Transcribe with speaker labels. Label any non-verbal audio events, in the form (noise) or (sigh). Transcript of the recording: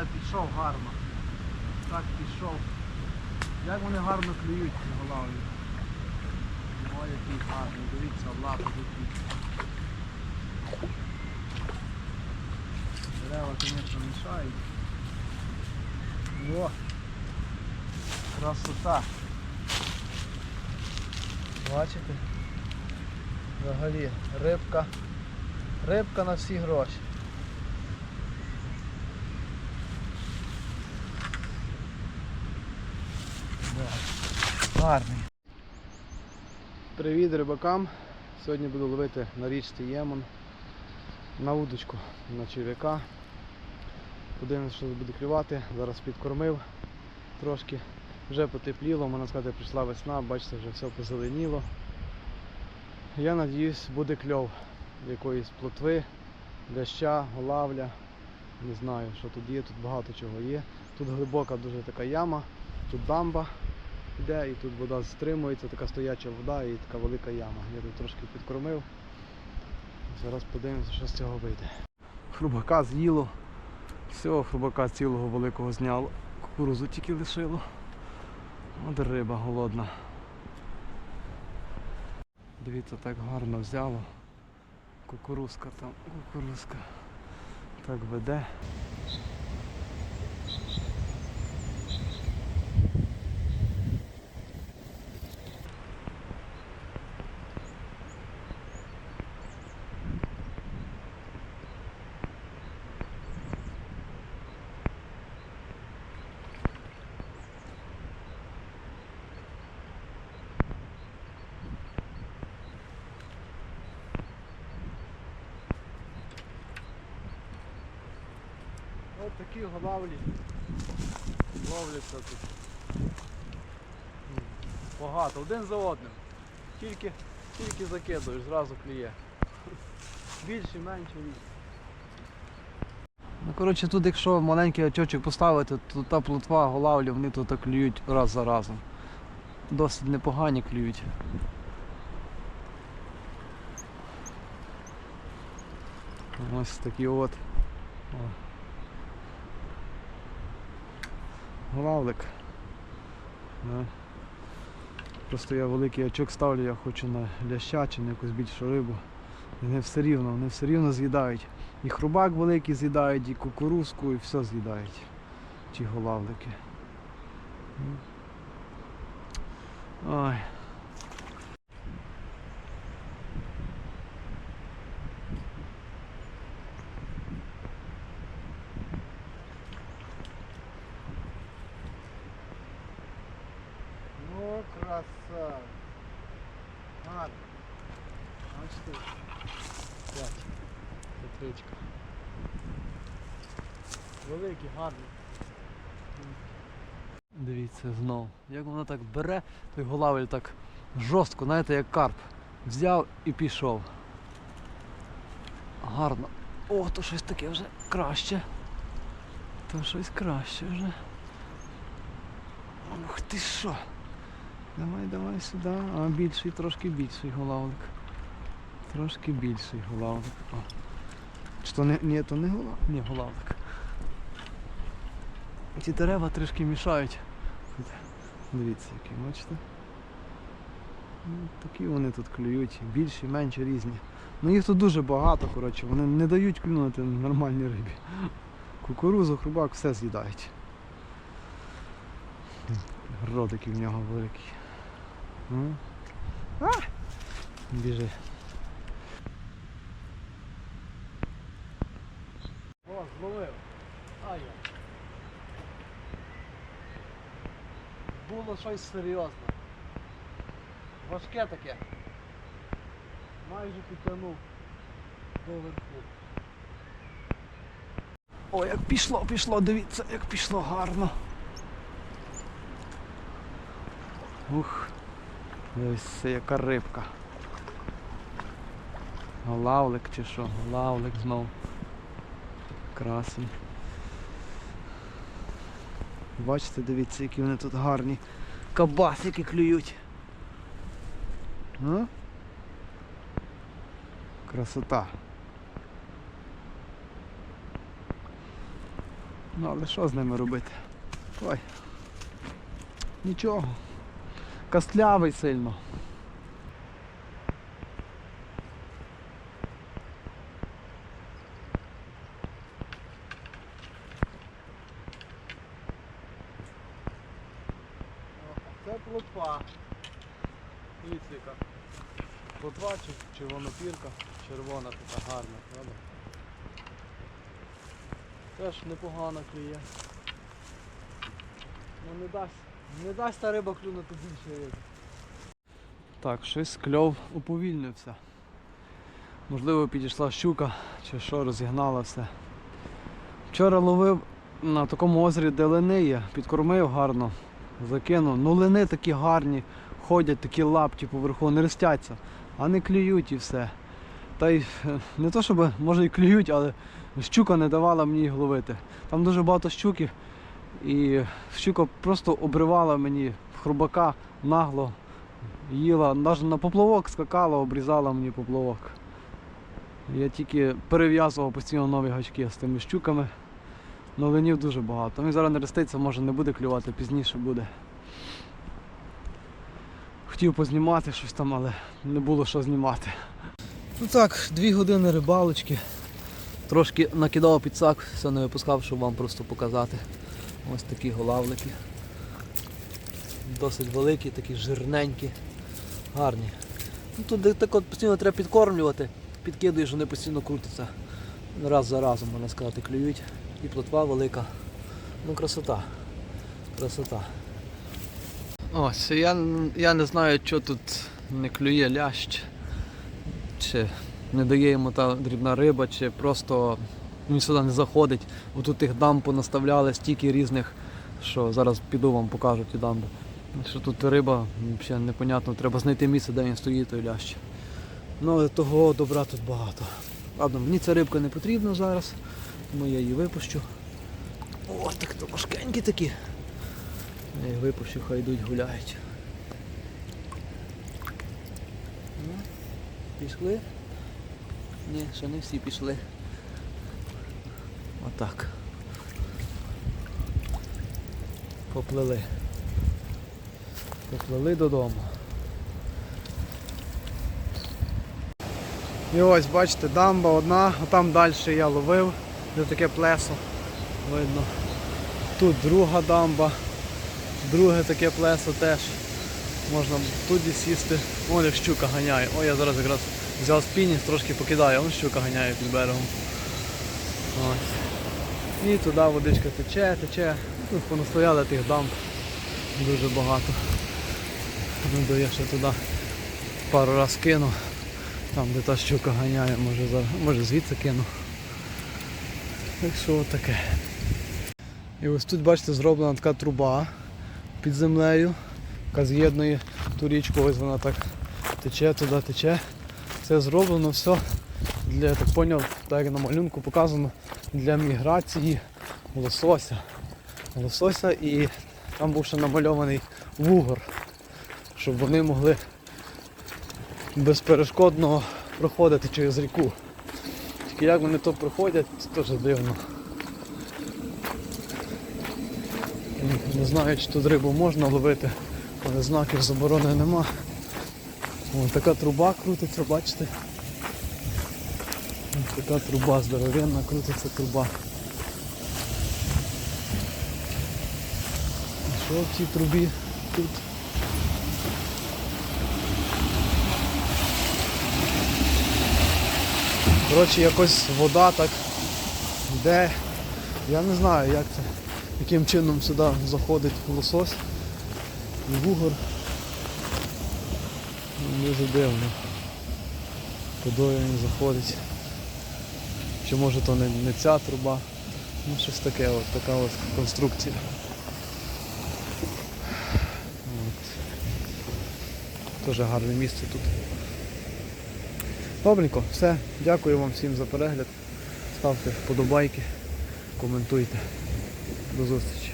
Speaker 1: але пішов гарно. Так пішов. Як вони гарно клюють ці голавлі. Ой, який гарний. Дивіться, лапи які. Дерева, звісно, мішають. О! Красота. Бачите? Взагалі рибка. Рибка на всі гроші. Да. Гарний. Привіт рибакам. Сьогодні буду ловити на річці Ємон на удочку на черв'яка. Подивимось, що буде клювати. Зараз підкормив трошки. Вже потепліло, можна сказати, прийшла весна, бачите, вже все позеленіло. Я надіюсь, буде кльов якоїсь плотви, ляща, голавля. Не знаю, що тут є, тут багато чого є. Тут глибока дуже така яма, тут дамба йде і тут вода стримується, така стояча вода і така велика яма. Я тут трошки підкормив. Зараз подивимося, що з цього вийде. Хрубака з'їло. Всього хрубака цілого великого зняло. Кукурузу тільки лишило. От риба голодна. Дивіться, так гарно взяло. Кукурузка там, кукурузка. Так веде. Ось такі голавлі ловляться тут. Багато, один за одним. Тільки, тільки закидуєш, зразу клює. (laughs) Більше, менше. Ну, коротше, тут якщо маленький очочок поставити, то та плотва, голавлі, вони тут клюють раз за разом. Досить непогані клюють. Ось такі от. О. Главлик. Да. Просто я великий очок ставлю, я хочу на ляща чи на якусь більшу рибу. Не все рівно, вони все рівно з'їдають. І хрубак великий з'їдають, і кукурузку, і все з'їдають. Ті голавлики. Ой. Ну, краса. Гарно. Бачите? П'ять. Петричка. Великий, гарний. Дивіться знов. Як воно так бере, той голавель так жорстко, знаєте, як карп. Взяв і пішов. Гарно. О, то щось таке вже краще. То щось краще вже. Ух ти що. Давай, давай сюди. А більший, трошки більший голавлик. Трошки більший голавлик. О. Чи то не, ні, то не голавлик? Ні, голавлик. Ці дерева трішки мішають. Дивіться, які, бачите? Ну, такі вони тут клюють, більші, менші різні. Ну їх тут дуже багато, коротше, вони не дають клюнути нормальній рибі. Кукурузу, хрубак, все з'їдають. Ротики в нього великі. Ну. А! Біжи. О, зловив. А я. Було щось серйозне. Важке таке. Майже підтягнув до верху. О, як пішло, пішло, дивіться, як пішло гарно. Ух, ось яка рибка. Лавлик чи що? Лавлик знов. Красень. Бачите, дивіться, які вони тут гарні. Кабасики клюють. А? Красота. Ну але що з ними робити? Ой. Нічого. Костлявий сильно. Це. Дивіться яка. Плотва чи червонопірка. Червона така гарна, правда? Теж непогано клює. Ну не дасть. Не дасть та риба клюнути більше риби. Так, щось кльов уповільнився. Можливо підійшла щука чи що розігнала все. Вчора ловив на такому озері, де лини є, підкормив гарно, закинув. Ну лини такі гарні, ходять, такі лапті поверху, не ростяться, а не клюють і все. Та й е, не то, щоб може і клюють, але щука не давала мені їх ловити. Там дуже багато щуки, і щука просто обривала мені хробака нагло, їла, навіть на поплавок скакала, обрізала мені поплавок. Я тільки перев'язував постійно нові гачки з тими щуками. Ну, ленів дуже багато. Він зараз не роститься, може не буде клювати, пізніше буде. Хотів познімати щось там, але не було що знімати. Ну так, дві години рибалочки. Трошки накидав підсак, все не випускав, щоб вам просто показати. Ось такі голавлики. Досить великі, такі жирненькі, гарні. Ну, тут так от постійно треба підкормлювати, підкидуєш, вони постійно крутяться. Раз за разом, можна сказати, клюють. І плотва велика. Ну красота. Красота. Ось, я, я не знаю, що тут не клює лящ, чи не дає йому та дрібна риба, чи просто він сюди не заходить. Бо тут тих дамб понаставляли стільки різних, що зараз піду вам покажу ті дамби. Що тут риба, взагалі непонятно, треба знайти місце, де він стоїть, той лящ. Ну але того добра тут багато. Ладно, мені ця рибка не потрібна зараз, тому я її випущу. О, так то важкенькі такі. Я їх випущу, хай йдуть гуляють. Ну, Пішли? Ні, ще не всі пішли. Отак. Поплили. Поплили додому. І ось бачите, дамба одна, а там далі я ловив, де таке плесо. Видно. Тут друга дамба, друге таке плесо теж. Можна тут сісти. О, як щука ганяє. О, я зараз якраз взяв спінінг, трошки покидаю, он щука ганяє під берегом. Ось. І туди водичка тече, тече. Тут понастояли тих дамб дуже багато. Ну, я ще туди пару раз кину. Там де та щука ганяє, може зараз, може звідси кину. Так що отаке. І ось тут, бачите, зроблена така труба під землею, яка з'єднує ту річку, ось вона так тече, туди тече. Це зроблено все для, я так поняв, так як на малюнку показано, для міграції лосося. Лосося і там був ще намальований вугор, щоб вони могли безперешкодно проходити через ріку. Тільки як вони то проходять, це теж дивно. Не знаю, чи тут рибу можна ловити, але знаків заборони нема. Ось така труба крутиться, бачите? Ось така труба здоровенна, крутиться труба. І що в цій трубі тут? Коротше, якось вода так йде. Я не знаю, як це, яким чином сюди заходить лосось і вугор. Ну, Дуже дивно. Кудою він заходить. Чи може то не, не ця труба. Ну щось таке, от така от конструкція. Дуже гарне місце тут. Добренько, все. Дякую вам всім за перегляд. Ставте вподобайки, коментуйте. До зустрічі.